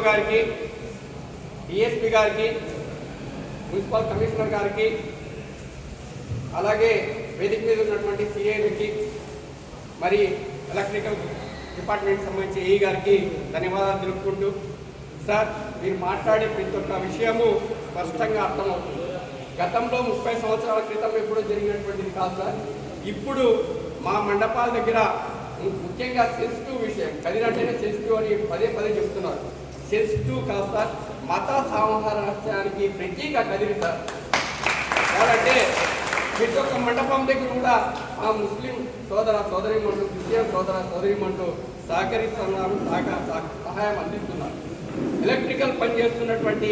RTO గారికి DSP గారికి municipal commissioner గారికి అలాగే వేదిక మీద ఉన్నటువంటి సిఐకి మరి ఎలక్ట్రికల్ డిపార్ట్మెంట్ సంబంధించి ఏఈ గారికి ధన్యవాదాలు తెలుపుకుంటూ సార్ మీరు మాట్లాడే ప్రతి ఒక్క విషయము స్పష్టంగా అర్థమవుతుంది. గతంలో ముప్పై సంవత్సరాల క్రితం ఎప్పుడో జరిగినటువంటిది కాదు సార్. ఇప్పుడు మా మండపాల దగ్గర ముఖ్యంగా సెన్సిటివ్ విషయం కదిరి సెన్సిటివ్ అని పదే పదే చెప్తున్నారు. సెన్సిటివ్ కాస్త మత సామరస్యానికి ప్రతీక కదిరి సార్. కాబట్టి ప్రతి ఒక్క మండపం దగ్గర కూడా ఆ ముస్లిం సోదర సోదరిమంటూ క్రిస్టియన్ సోదర సోదరిమంటూ సహకరిస్తున్నారు సహకార సహాయం అందిస్తున్నారు. ఎలక్ట్రికల్ పని చేస్తున్నటువంటి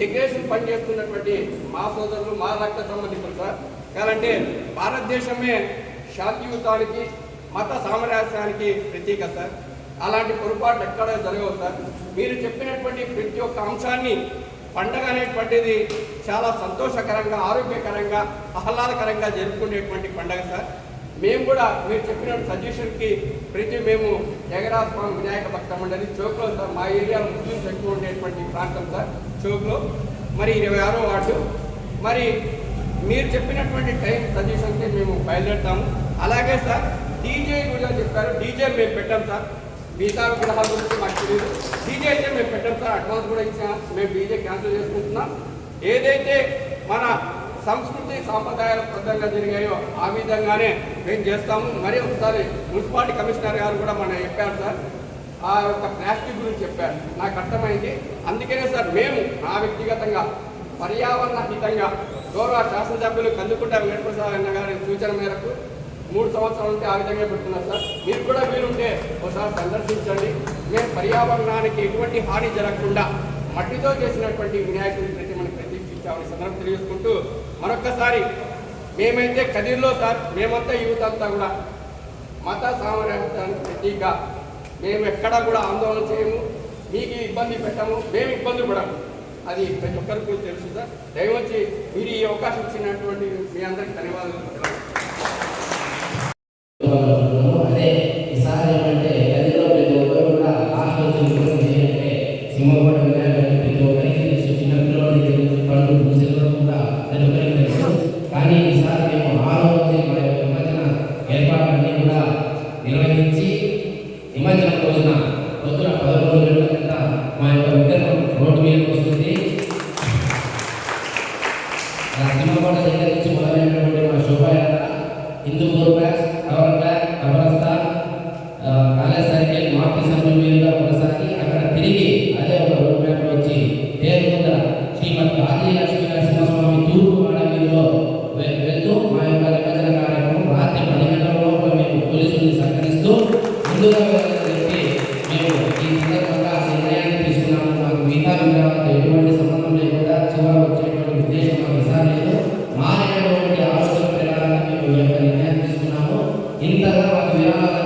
డెకరేషన్ పని చేస్తున్నటువంటి మా సోదరులు మా రక్త సంబంధితులు సార్. కాదంటే భారతదేశమే శాంతియుతానికి మత సామరస్యానికి ప్రతీక సార్. అలాంటి పొరపాట్లు ఎక్కడ జరగవు సార్. మీరు చెప్పినటువంటి ప్రతి ఒక్క అంశాన్ని పండగ అనేటువంటిది చాలా సంతోషకరంగా ఆరోగ్యకరంగా ఆహ్లాదకరంగా జరుపుకునేటువంటి పండగ సార్. మేము కూడా మీరు చెప్పిన సజెషన్కి ప్రతి మేము జగరా స్వామి వినాయక భక్త మండలి చౌక్లో సార్. మా ఏరియాలో ముస్లిమ్స్ ఎక్కువ ఉండేటువంటి ప్రాంతం సార్ చౌక్లో. మరి ఇరవై ఆరో వార్డు. మరి మీరు చెప్పినటువంటి టైం సజెషన్కి మేము బయలుదేరుతాము. అలాగే సార్ డీజే కూడా చెప్పారు. డీజే మేము పెట్టాం సార్. మిగతా విగ్రహాల గురించి మాకు తెలియదు. డీజే అయితే మేము పెట్టాం సార్ అడ్వాన్స్ కూడా ఇచ్చాం. మేము డీజే క్యాన్సిల్ చేసుకుంటున్నాం. ఏదైతే మన సంస్కృతి సాంప్రదాయాల ప్రదంగా జరిగాయో ఆ విధంగానే మేము చేస్తాము. మరి ఒకసారి మున్సిపాలిటీ కమిషనర్ గారు కూడా మన చెప్పారు సార్. ఆ యొక్క ప్లాస్టిక్ గురించి చెప్పారు. నాకు అర్థమైంది. అందుకనే సార్ మేము నా వ్యక్తిగతంగా పర్యావరణ హితంగా గౌరవ శాసనసభ్యులు కందుకుంట వెంకటప్రసాద్ అన్న గారి సూచన మేరకు మూడు సంవత్సరాల నుండి ఆ విధంగా పెడుతున్నారు సార్. మీరు కూడా వీలుంటే ఒకసారి సందర్శించండి. మేము పర్యావరణానికి ఎటువంటి హాని జరగకుండా మట్టితో చేసినటువంటి వినాయకుడి ప్రతిమని ప్రతిష్ఠించామని సందర్భం తెలియజేసుకుంటూ మరొక్కసారి మేమైతే కదిర్లో సార్ మేమంతా యూత్ అంతా కూడా మత సామరస్యానికి ప్రతీక. మేము ఎక్కడా కూడా ఆందోళన చేయము మీకు ఇబ్బంది పెట్టము మేము ఇబ్బంది పడము. అది ప్రతి ఒక్కరికి తెలుసు సార్. దయవచ్చి మీరు ఈ అవకాశం ఇచ్చినటువంటి మీ అందరికి ధన్యవాదాలు. హిందూపూర్ బ్యాస్ కవర్ బ్యాక్ కబరస్తా కాలేజ్ సర్కిల్ మాపి సంఘం మీదుగా కొనసాగి అక్కడ తిరిగి అదే ఒక రోడ్ మ్యాప్ వచ్చి పేరు ముందర శ్రీమద్ ఆది లక్ష్మీ నరసింహస్వామి తూర్పు వాడ వెళ్తూ మా యొక్క నిమజ్జన కార్యక్రమం రాత్రి పది గంటల లోపల మేము పోలీసుల్ని సహకరిస్తూ ముందుగా Quinta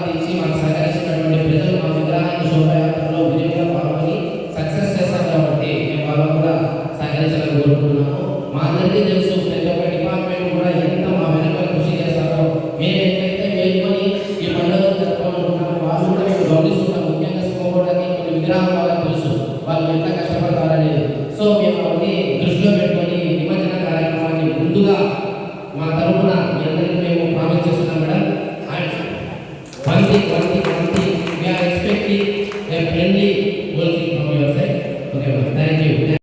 really working from your side. Okay, well, thank you.